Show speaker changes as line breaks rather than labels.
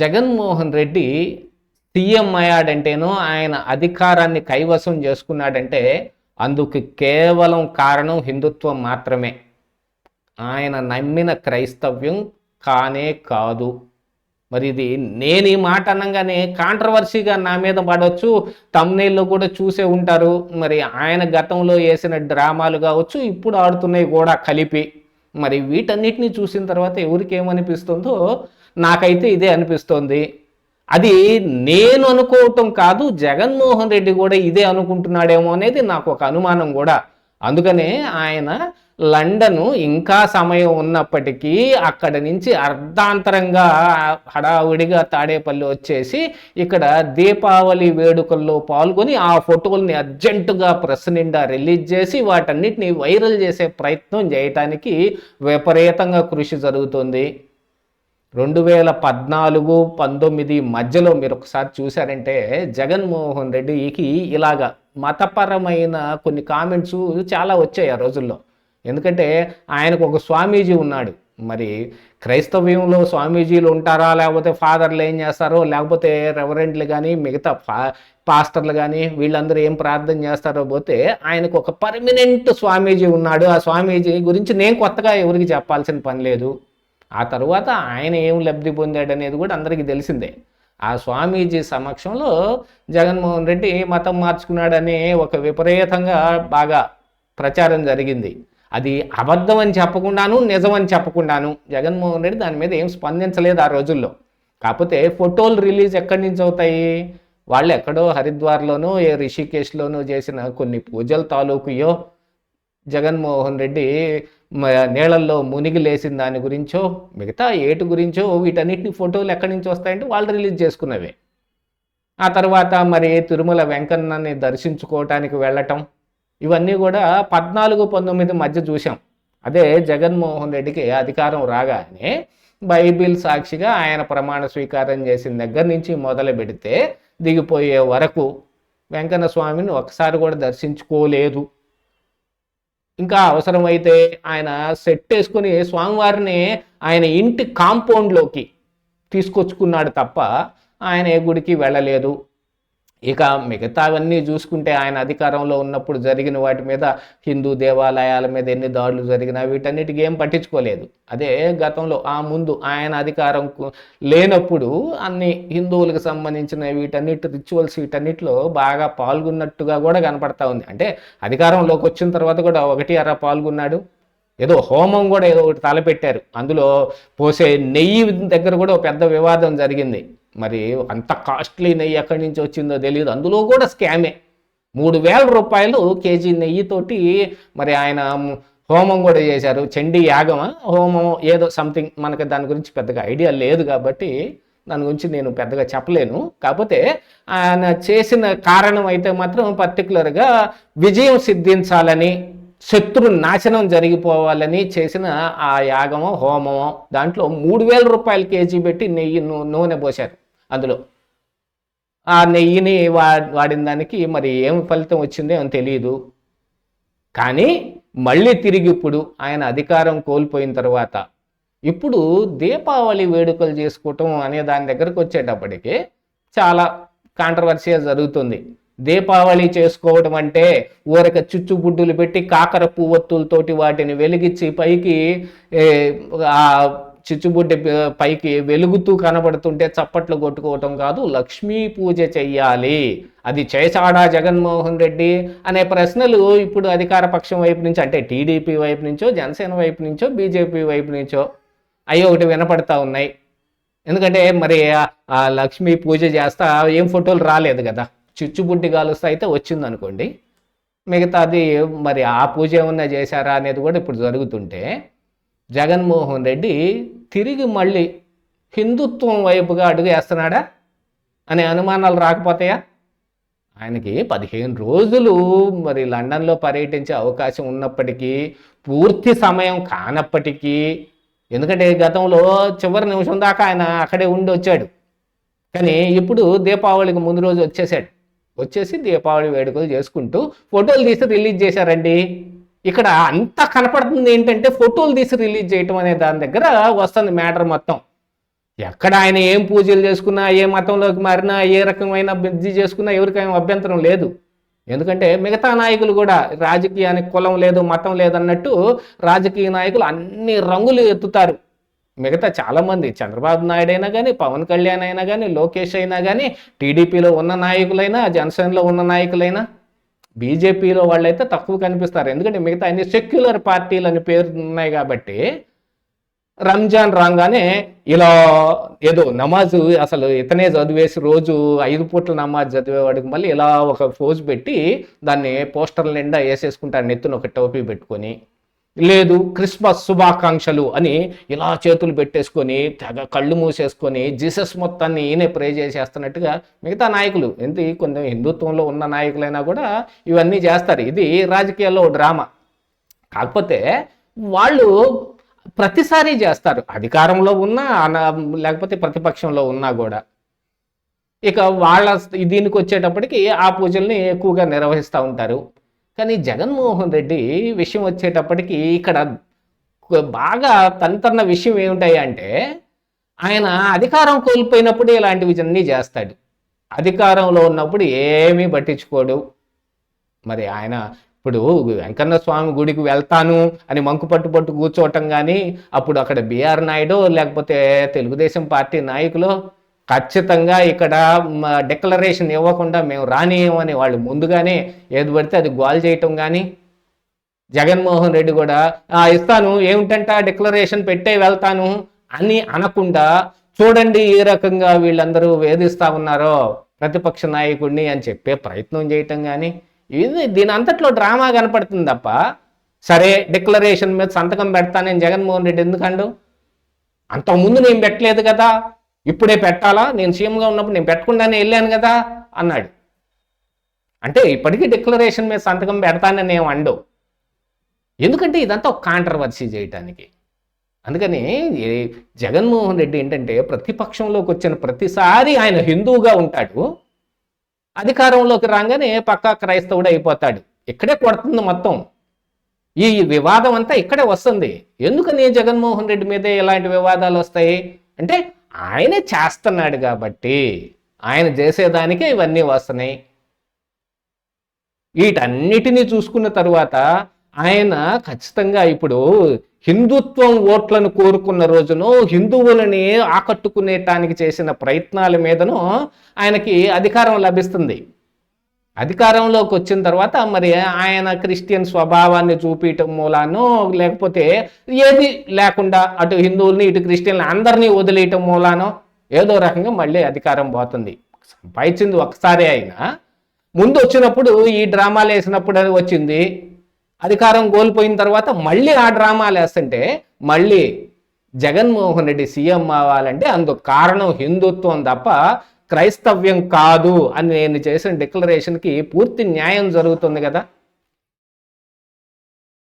Jaganmohan Reddy CM అయ్యాడంటేనో ఆయన అధికారాన్ని కైవసం చేసుకున్నాడంటే అందుకు కేవలం కారణం హిందుత్వం మాత్రమే. ఆయన నమ్మిన క్రైస్తవ్యం కానే కాదు. మరి ఇది నేను ఈ మాట అనగానే కాంట్రవర్సీగా నా మీద పడవచ్చు తమ్నేళ్ళు కూడా చూసే ఉంటారు. మరి ఆయన గతంలో వేసిన డ్రామాలు కావచ్చు ఇప్పుడు ఆడుతున్నాయి కూడా కలిపి. మరి వీటన్నిటిని చూసిన తర్వాత ఎవరికి ఏమనిపిస్తుందో నాకైతే ఇదే అనిపిస్తోంది. అది నేను అనుకోవటం కాదు జగన్మోహన్ రెడ్డి కూడా ఇదే అనుకుంటున్నాడేమో అనేది నాకు ఒక అనుమానం కూడా. అందుకనే ఆయన లండన్ ఇంకా సమయం ఉన్నప్పటికీ అక్కడ నుంచి అర్ధాంతరంగా హడావుడిగా తాడేపల్లి వచ్చేసి ఇక్కడ దీపావళి వేడుకల్లో పాల్గొని ఆ ఫోటోల్ని అర్జెంటుగా ప్రెస్ నిండా రిలీజ్ చేసి వాటన్నిటిని వైరల్ చేసే ప్రయత్నం చేయటానికి విపరీతంగా కృషి జరుగుతుంది. రెండు వేల పద్నాలుగు పంతొమ్మిది మధ్యలో మీరు ఒకసారి చూశారంటే జగన్మోహన్ రెడ్డికి ఇలాగా మతపరమైన కొన్ని కామెంట్స్ చాలా వచ్చాయి ఆ రోజుల్లో. ఎందుకంటే ఆయనకు ఒక స్వామీజీ ఉన్నాడు. మరి క్రైస్తవ్యంలో స్వామీజీలు ఉంటారా? లేకపోతే ఫాదర్లు ఏం చేస్తారో? లేకపోతే రెవరెంట్లు కానీ మిగతా పాస్టర్లు కానీ వీళ్ళందరూ ఏం ప్రార్థన చేస్తారో పోతే ఆయనకు ఒక పర్మినెంట్ స్వామీజీ ఉన్నాడు. ఆ స్వామీజీ గురించి నేను కొత్తగా ఎవరికి చెప్పాల్సిన పని లేదు. ఆ తరువాత ఆయన ఏం లబ్ధి పొందాడనేది కూడా అందరికీ తెలిసిందే. ఆ స్వామీజీ సమక్షంలో జగన్మోహన్ రెడ్డి మతం మార్చుకున్నాడని ఒక విపరీతంగా బాగా ప్రచారం జరిగింది. అది అబద్ధం అని చెప్పకుండాను నిజం అని చెప్పకుండాను జగన్మోహన్ రెడ్డి దాని మీద ఏం స్పందించలేదు ఆ రోజుల్లో. కాకపోతే ఫోటోలు రిలీజ్ ఎక్కడి నుంచి అవుతాయి? వాళ్ళు ఎక్కడో హరిద్వార్లోనో ఏ రిషికేశ్లోనో చేసిన కొన్ని పూజల తాలూకుయో జగన్మోహన్ రెడ్డి నీళ్ళల్లో మునిగి లేసిన దాని గురించో మిగతా ఏటు గురించో వీటన్నిటిని ఫోటోలు ఎక్కడి నుంచి వస్తాయంటే వాళ్ళు రిలీజ్ చేసుకున్నవే. ఆ తర్వాత మరి తిరుమల వెంకన్నని దర్శించుకోవటానికి వెళ్ళటం ఇవన్నీ కూడా పద్నాలుగు పంతొమ్మిది మధ్య చూసాం అదే జగన్మోహన్ రెడ్డికి అధికారం రాగానే బైబిల్ సాక్షిగా ఆయన ప్రమాణ స్వీకారం చేసిన దగ్గర నుంచి మొదలు పెడితే దిగిపోయే వరకు వెంకన్న స్వామిని ఒకసారి కూడా దర్శించుకోలేదు. ఇంకా అవసరమైతే ఆయన సెట్ వేసుకుని స్వామివారిని ఆయన ఇంటి కాంపౌండ్లోకి తీసుకొచ్చుకున్నాడు తప్ప ఆయన ఏ గుడికి వెళ్ళలేదు. ఇక మిగతావన్నీ చూసుకుంటే ఆయన అధికారంలో ఉన్నప్పుడు జరిగిన వాటి మీద హిందూ దేవాలయాల మీద ఎన్ని దాడులు జరిగినా వీటన్నిటికీ ఏం పట్టించుకోలేదు. అదే గతంలో ఆ ముందు ఆయన అధికారం లేనప్పుడు అన్ని హిందువులకు సంబంధించిన వీటన్నిటి రిచువల్స్ వీటన్నిటిలో బాగా పాల్గొన్నట్టుగా కూడా కనపడతా ఉంది. అంటే అధికారంలోకి వచ్చిన తర్వాత కూడా ఒకటి అర పాల్గొన్నాడు. ఏదో హోమం కూడా ఏదో ఒకటి తలపెట్టారు. అందులో పోసే నెయ్యి దగ్గర కూడా ఒక పెద్ద వివాదం జరిగింది. మరి అంత కాస్ట్లీ నెయ్యి ఎక్కడి నుంచి వచ్చిందో తెలియదు అందులో కూడా స్కామే మూడు వేల రూపాయలు కేజీ నెయ్యితోటి మరి ఆయన హోమం కూడా చేశారు. చండీ యాగమా? హోమం ఏదో సంథింగ్ మనకి దాని గురించి పెద్దగా ఐడియా లేదు కాబట్టి దాని గురించి నేను పెద్దగా చెప్పలేను. కాకపోతే ఆయన చేసిన కారణం అయితే మాత్రం పర్టికులర్గా విజయం సిద్ధించాలని శత్రు నాశనం జరిగిపోవాలని చేసిన ఆ యాగమో హోమమో దాంట్లో మూడు వేల రూపాయలు కేజీ పెట్టి నెయ్యి నూనె పోశారు. అందులో. ఆ నెయ్యిని వా వాడిన దానికి మరి ఏం ఫలితం వచ్చిందో అని తెలియదు కానీ మళ్ళీ తిరిగి ఇప్పుడు ఆయన అధికారం కోల్పోయిన తర్వాత ఇప్పుడు దీపావళి వేడుకలు చేసుకోవటం అనే దాని దగ్గరకు వచ్చేటప్పటికి చాలా కాంట్రవర్సీగా జరుగుతుంది. దీపావళి చేసుకోవడం అంటే ఊరక చుచ్చుబుడ్డులు పెట్టి కాకర పువ్వొత్తులతోటి వాటిని వెలిగించి పైకి ఆ చిచ్చుబుడ్డి పైకి వెలుగుతూ కనబడుతుంటే చప్పట్లు కొట్టుకోవటం కాదు లక్ష్మీ పూజ చెయ్యాలి. అది చేశాడా జగన్మోహన్ రెడ్డి అనే ప్రశ్నలు ఇప్పుడు అధికార పక్షం వైపు నుంచి అంటే టీడీపీ వైపు నుంచో జనసేన వైపు నుంచో బీజేపీ వైపు నుంచో అయ్యో ఒకటి వినపడతా ఉన్నాయి. ఎందుకంటే మరి ఆ- లక్ష్మీ పూజ చేస్తా ఏం ఫోటోలు రాలేదు కదా. చిచ్చుబుడ్డి కాలుస్తా అయితే వచ్చింది అనుకోండి మిగతాది మరి ఆ పూజ ఏమన్నా చేశారా అనేది కూడా ఇప్పుడు జరుగుతుంటే జగన్మోహన్ రెడ్డి తిరిగి మళ్ళీ హిందుత్వం వైపుగా అడుగు వేస్తున్నాడా అనే అనుమానాలు రాకపోతాయా? ఆయనకి పదిహేను రోజులు మరి లండన్లో పర్యటించే అవకాశం ఉన్నప్పటికీ పూర్తి సమయం కానప్పటికీ ఎందుకంటే గతంలో చివరి నిమిషం దాకా ఆయన అక్కడే ఉండి వచ్చాడు. కానీ ఇప్పుడు దీపావళికి ముందు రోజు వచ్చేసాడు వచ్చేసి దీపావళి వేడుకలు చేసుకుంటూ ఫోటోలు తీసి రిలీజ్ చేశారండి. ఇక్కడ అంతా కనపడుతుంది ఏంటంటే ఫోటోలు తీసి రిలీజ్ చేయటం అనే దాని దగ్గర వస్తుంది మ్యాటర్ మొత్తం. ఎక్కడ ఆయన ఏం పూజలు చేసుకున్నా ఏ మతంలోకి మారినా ఏ రకమైన బిజీ చేసుకున్నా ఎవరికైనా అభ్యంతరం లేదు. ఎందుకంటే మిగతా నాయకులు కూడా రాజకీయానికి కులం లేదు మతం లేదన్నట్టు రాజకీయ నాయకులు అన్ని రంగులు ఎత్తుతారు. మిగతా చాలామంది చంద్రబాబు నాయుడు అయినా కానీ పవన్ కళ్యాణ్ అయినా కానీ లోకేష్ అయినా కానీ టీడీపీలో ఉన్న నాయకులైనా జనసేనలో ఉన్న నాయకులైనా బీజేపీలో వాళ్ళైతే తక్కువ కనిపిస్తారు. ఎందుకంటే మిగతా అన్ని సెక్యులర్ పార్టీలు అని పేరు ఉన్నాయి కాబట్టి రంజాన్ రాగానే ఇలా ఏదో నమాజు అసలు ఇతనే చదివేసి రోజు ఐదు పూట్ల నమాజ్ చదివేవాడికి మళ్ళీ ఇలా ఒక ఫోజ్ పెట్టి దాన్ని పోస్టర్ల నిండా వేసేసుకుంటారు నెత్తున ఒక టోపీ పెట్టుకొని. లేదు క్రిస్మస్ శుభాకాంక్షలు అని ఇలా చేతులు పెట్టేసుకొని తెగ కళ్ళు మూసేసుకొని జీసస్ మొత్తాన్ని ఈయనే ప్రే చేసేస్తున్నట్టుగా మిగతా నాయకులు ఎంత కొంచెం హిందుత్వంలో ఉన్న నాయకులైనా కూడా ఇవన్నీ చేస్తారు. ఇది రాజకీయాల్లో డ్రామా. కాకపోతే వాళ్ళు ప్రతిసారి చేస్తారు. అధికారంలో ఉన్నా అన- లేకపోతే ప్రతిపక్షంలో ఉన్నా కూడా. ఇక వాళ్ళ దీనికి వచ్చేటప్పటికి ఆ పూజల్ని ఎక్కువగా నిర్వహిస్తూ ఉంటారు. కానీ జగన్మోహన్ రెడ్డి విషయం వచ్చేటప్పటికి ఇక్కడ బాగా తనతన్న విషయం ఏమిటాయి అంటే ఆయన అధికారం కోల్పోయినప్పుడు ఇలాంటివి అన్నీ చేస్తాడు. అధికారంలో ఉన్నప్పుడు ఏమీ పట్టించుకోడు. మరి ఆయన ఇప్పుడు వెంకన్న స్వామి గుడికి వెళ్తాను అని మంకు పట్టు పట్టు కూర్చోవటం కానీ అప్పుడు అక్కడ బీఆర్ నాయుడు లేకపోతే తెలుగుదేశం పార్టీ నాయకులు ఖచ్చితంగా ఇక్కడ డిక్లరేషన్ ఇవ్వకుండా మేము రానియమని వాళ్ళు ముందుగానే ఏది పడితే అది గోల్ చేయటం కానీ జగన్మోహన్ రెడ్డి కూడా ఇస్తాను ఇస్తాను ఏమిటంట డిక్లరేషన్ పెట్టే వెళ్తాను అని అనకుండా చూడండి ఏ రకంగా వీళ్ళందరూ వేధిస్తూ ఉన్నారో ప్రతిపక్ష నాయకుడిని అని చెప్పే ప్రయత్నం చేయటం కానీ ఇది దీని అంతట్లో డ్రామా కనపడుతుంది తప్ప సరే డిక్లరేషన్ మీద సంతకం పెడతానని జగన్మోహన్ రెడ్డి ఎందుకండు? అంతకుముందు నేను పెట్టలేదు కదా. ఇప్పుడే పెట్టాలా? నేను సీఎంగా ఉన్నప్పుడు నేను పెట్టకుండానే వెళ్ళాను కదా అన్నాడు. అంటే ఇప్పటికీ డిక్లరేషన్ మీద సంతకం పెడతానని ఏం అండవు. ఎందుకంటే ఇదంతా ఒక కాంట్రవర్సీ చేయటానికి. అందుకని జగన్మోహన్ రెడ్డి ఏంటంటే ప్రతిపక్షంలోకి వచ్చిన ప్రతిసారి ఆయన హిందువుగా ఉంటాడు. అధికారంలోకి రాగానే పక్కా క్రైస్తవుడు అయిపోతాడు. ఇక్కడే కొడుతుంది మొత్తం. ఈ వివాదం అంతా ఇక్కడే వస్తుంది. ఎందుకని జగన్మోహన్ రెడ్డి మీదే ఇలాంటి వివాదాలు వస్తాయి? అంటే ఆయనే చేస్తున్నాడు కాబట్టి ఆయన చేసేదానికే ఇవన్నీ వస్తున్నాయి. వీటన్నిటినీ చూసుకున్న తరువాత ఆయన ఖచ్చితంగా ఇప్పుడు హిందుత్వం ఓట్లను కోరుకున్న రోజును హిందువులని ఆకట్టుకునేటానికి చేసిన ప్రయత్నాల మీదను ఆయనకి అధికారం లభిస్తుంది. అధికారంలోకి వచ్చిన తర్వాత మరి ఆయన క్రిస్టియన్ స్వభావాన్ని చూపించటం మూలానో లేకపోతే ఏది లేకుండా అటు హిందువుల్ని ఇటు క్రిస్టియన్లు అందరినీ వదిలేయటం మూలానో ఏదో రకంగా మళ్ళీ అధికారం పోతుంది. సంపాదించింది ఒకసారి అయినా ముందు వచ్చినప్పుడు ఈ డ్రామాలు వేసినప్పుడు అది వచ్చింది. అధికారం కోల్పోయిన తర్వాత మళ్ళీ ఆ డ్రామాలు వేస్తుంటే మళ్ళీ జగన్మోహన్ రెడ్డి సీఎం అవ్వాలంటే అందుకు కారణం హిందుత్వం తప్ప క్రైస్తవ్యం కాదు అని నేను చేసిన డిక్లరేషన్కి పూర్తి న్యాయం జరుగుతుంది కదా?